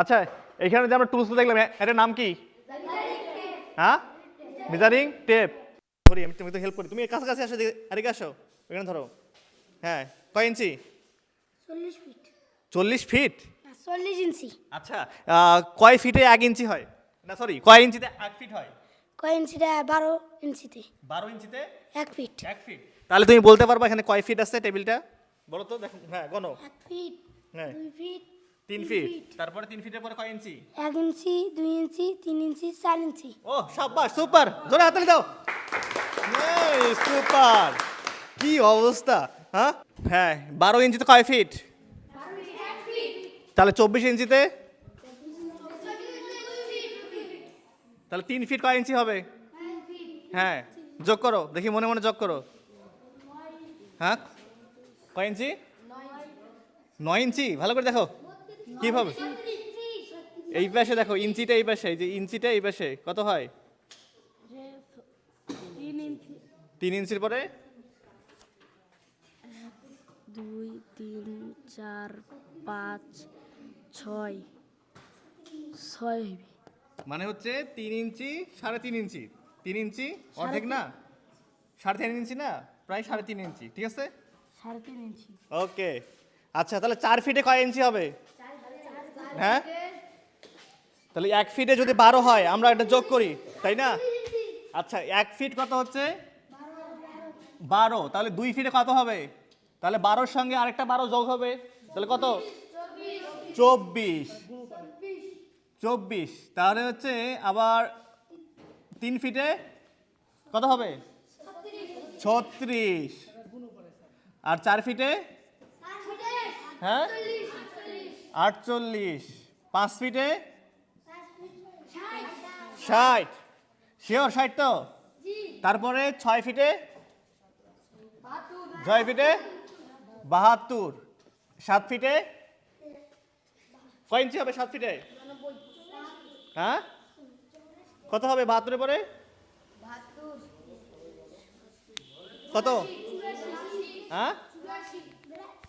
আচ্ছা এখানে যে আমরা টুলস দেখলাম এটার নাম কি? হ্যাঁ? মেজারিং টেপ ধরি আমি তুমি তো হেল্প করি। তুমি কাছাকাছি আসো এদিকে আসো। এখানে ধরো। হ্যাঁ কয় ইঞ্চি? চল্লিশ ফিট চল্লিশ ফিট না চল্লিশ ইঞ্চি। আচ্ছা কয় ফিটে এক ইঞ্চি হয়? না সরি কয় ইঞ্চিতে এক ফিট হয়? কয় ইঞ্চিটা বারো ইঞ্চিতে। বারো ইঞ্চিতে? এক ফিট এক ফিট তাহলে তুমি বলতে পারবা এখানে কয় ফিট আছে টেবিলটা? বলো তো দেখো হ্যাঁ গনো এক ফিট হ্যাঁ। দুই ফিট তিন ফিট তারপরে তিন ফিটের পরে কয় ইঞ্চি? এক ইঞ্চি দুই ইঞ্চি তিন ইঞ্চি চার ইঞ্চি। ও সাব্বাস সুপার। জোরে হাতালি দাও। সুপার। কি অবস্থা হ্যাঁ? হ্যাঁ বারো ইঞ্চিতে কয় ফিট তাহলে চব্বিশ ইঞ্চিতে? তাহলে তিন ফিট কয় ইঞ্চি হবে? হ্যাঁ যোগ করো দেখি মনে মনে যোগ করো। হ্যাঁ? কয় ইঞ্চি? নয় ইঞ্চি। ভালো করে দেখো। কীভাবে এই পাশে দেখো ইঞ্চিটা এই পাশে যে ইঞ্চিটা এই পাশে কত হয়? তিন ইঞ্চির পরে? দুই তিন চার পাঁচ ছয়। ছয় মানে হচ্ছে তিন ইঞ্চি সাড়ে তিন ইঞ্চি। তিন ইঞ্চি অর্ধেক না? সাড়ে তিন ইঞ্চি না? প্রায় সাড়ে তিন ইঞ্চি ঠিক আছে? সাড়ে তিন ইঞ্চি। ওকে। আচ্ছা তাহলে চার ফিটে কয় ইঞ্চি হবে? হ্যাঁ? তাহলে এক ফিটে যদি বারো হয় আমরা এটা যোগ করি তাই না? আচ্ছা এক ফিট কত হচ্ছে? বারো। তাহলে দুই ফিটে কত হবে? তাহলে বারোর সঙ্গে আরেকটা বারো যোগ হবে। তাহলে কত? চব্বিশ। চব্বিশ। তাহলে হচ্ছে আবার তিন ফিটে কত হবে? ছত্রিশ। আর চার ফিটে হ্যাঁ? আটচল্লিশ। পাঁচ ফিটে? ষাট। শিওর ষাট তো? তারপরে ছয় ফিটে? ছয় ফিটে? বাহাত্তর। সাত ফিটে? কয় ইঞ্চি হবে সাত ফিটে? হ্যাঁ? কত হবে বাহাত্তরের পরে? কত? হ্যাঁ?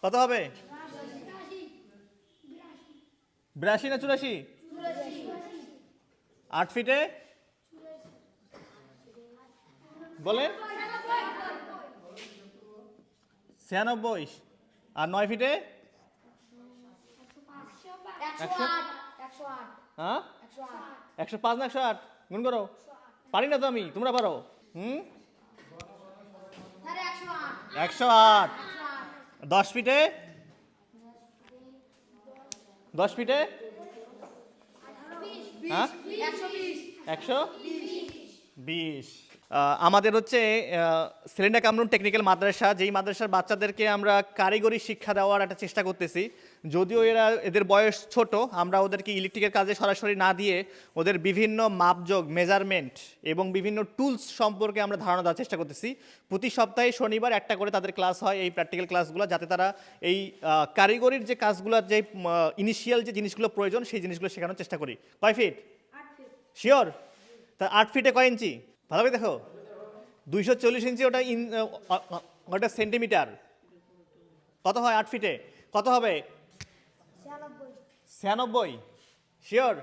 কত হবে? বিরাশি না চুরাশি? আট ফিটে? বলেন। ছিয়ানব্বই। আর নয় ফিটে? একশো হ্যাঁ? একশো পাঁচ না একশো আট? গুণ করো। পারি না তো আমি তোমরা পারো। হুম? একশো আট। দশ ফিটে? দশ ফিটে? হ্যাঁ? একশো বিশ। আমাদের হচ্ছে সিলিন্ডা কামরুন টেকনিক্যাল মাদ্রাসা যেই মাদ্রাসার বাচ্চাদেরকে আমরা কারিগরি শিক্ষা দেওয়ার একটা চেষ্টা করতেছি যদিও এরা এদের বয়স ছোট আমরা ওদেরকে ইলেকট্রিকের কাজে সরাসরি না দিয়ে ওদের বিভিন্ন মাপযোগ মেজারমেন্ট এবং বিভিন্ন টুলস সম্পর্কে আমরা ধারণা দেওয়ার চেষ্টা করতেছি। প্রতি সপ্তাহে শনিবার একটা করে তাদের ক্লাস হয় এই প্র্যাকটিক্যাল ক্লাসগুলো যাতে তারা এই কারিগরির যে কাজগুলো যে ইনিশিয়াল যে জিনিসগুলো প্রয়োজন সেই জিনিসগুলো শেখানোর চেষ্টা করি। কয় ফিট শিওর তা আট ফিটে কয় ইঞ্চি? ভালোভাবে দেখো। দুইশো চল্লিশ ইঞ্চি ওটা ইন ওটা সেন্টিমিটার। কত হয় আট ফিটে? কত হবে? ছিয়ানব্বই। শিওর